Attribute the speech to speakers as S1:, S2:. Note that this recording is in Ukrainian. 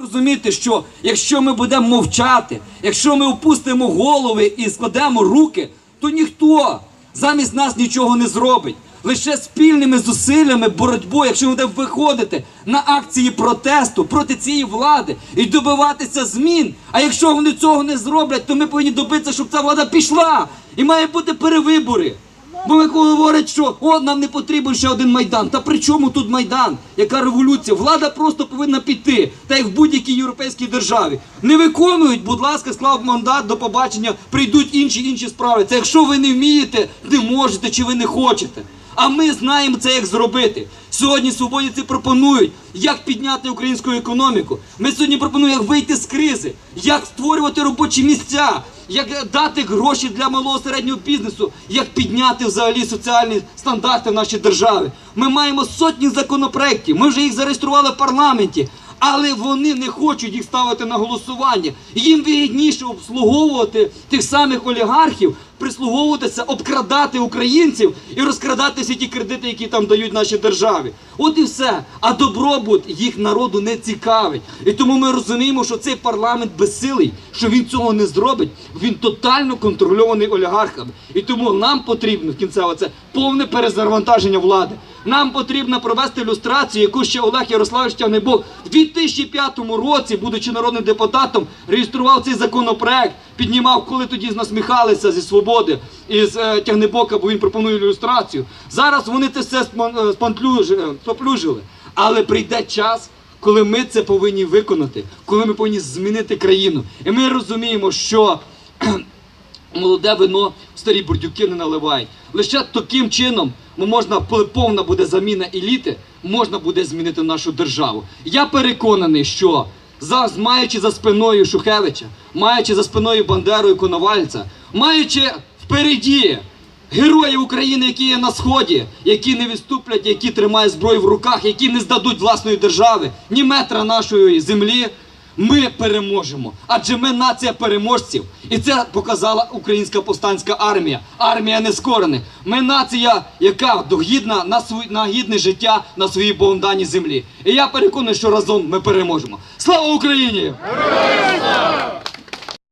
S1: Розуміти, що якщо ми будемо мовчати, якщо ми опустимо голови і складемо руки, то ніхто замість нас нічого не зробить. Лише спільними зусиллями, боротьбою, якщо ми будемо виходити на акції протесту проти цієї влади і добиватися змін. А якщо вони цього не зроблять, то ми повинні добитися, щоб ця влада пішла. І має бути перевибори. Бо ви коли говорять, що о, нам не потрібен ще один майдан. Та при чому тут майдан? Яка революція? Влада просто повинна піти, та як в будь-якій європейській державі. Не виконують, будь ласка, склав мандат до побачення, прийдуть інші інші справи. Це якщо ви не вмієте, не можете чи ви не хочете. А ми знаємо це, як зробити. Сьогодні свободівці пропонують, як підняти українську економіку. Ми сьогодні пропонуємо, як вийти з кризи, як створювати робочі місця, як дати гроші для малого середнього бізнесу, як підняти взагалі соціальні стандарти в нашій державі. Ми маємо сотні законопроєктів, ми вже їх зареєстрували в парламенті. Але вони не хочуть їх ставити на голосування. Їм вигідніше обслуговувати тих самих олігархів, прислуговуватися, обкрадати українців і розкрадати всі ті кредити, які там дають нашій державі. От і все. А добробут їх народу не цікавить. І тому ми розуміємо, що цей парламент безсилий, що він цього не зробить. Він тотально контрольований олігархами. І тому нам потрібно в кінцево це повне перезавантаження влади. Нам потрібно провести ілюстрацію, яку ще Олег Ярославович Тягнебок в 2005 році, будучи народним депутатом, реєстрував цей законопроект, піднімав, коли тоді насміхалися зі свободи і з е, Тягнебока, бо він пропонує ілюстрацію. Зараз вони це все е, е, споплюжили. Але прийде час. Коли ми це повинні виконати, коли ми повинні змінити країну, і ми розуміємо, що молоде вино в старі бурдюки не наливають. Лише таким чином можна, коли повна буде заміна еліти, можна буде змінити нашу державу. Я переконаний, що за, маючи за спиною Шухевича, маючи за спиною Бандеру і Коновальця, маючи впереді героїв України, які є на сході, які не відступлять, які тримають зброю в руках, які не здадуть власної держави, ні метра нашої землі. Ми переможемо, адже ми нація переможців, і це показала українська повстанська армія. Армія нескорених. Ми нація, яка догідна на свої на гідне життя на своїй бонданій землі. І я переконаний, що разом ми переможемо. Слава Україні!